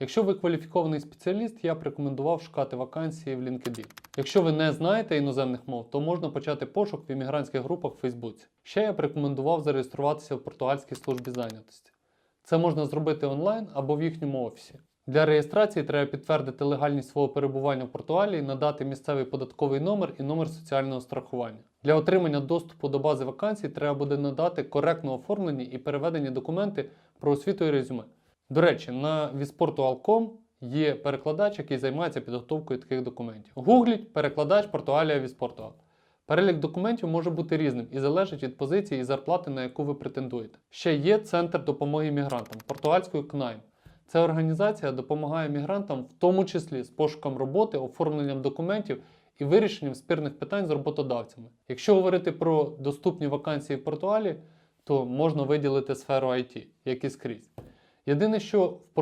Якщо ви кваліфікований спеціаліст, я б рекомендував шукати вакансії в LinkedIn. Якщо ви не знаєте іноземних мов, то можна почати пошук в іммігрантських групах в Фейсбуці. Ще я б рекомендував зареєструватися в португальській службі зайнятості. Це можна зробити онлайн або в їхньому офісі. Для реєстрації треба підтвердити легальність свого перебування в Португалії, надати місцевий податковий номер і номер соціального страхування. Для отримання доступу до бази вакансій треба буде надати коректно оформлені і переведені документи про освіту і резюме. До речі, на visportual.com є перекладач, який займається підготовкою таких документів. Гугліть перекладач Португалія Віспортуал. Перелік документів може бути різним і залежить від позиції і зарплати, на яку ви претендуєте. Ще є Центр допомоги мігрантам португальською КНАЙМ. Ця організація допомагає мігрантам, в тому числі з пошуком роботи, оформленням документів і вирішенням спірних питань з роботодавцями. Якщо говорити про доступні вакансії в Португалі, то можна виділити сферу IT, як і скрізь. Єдине, що в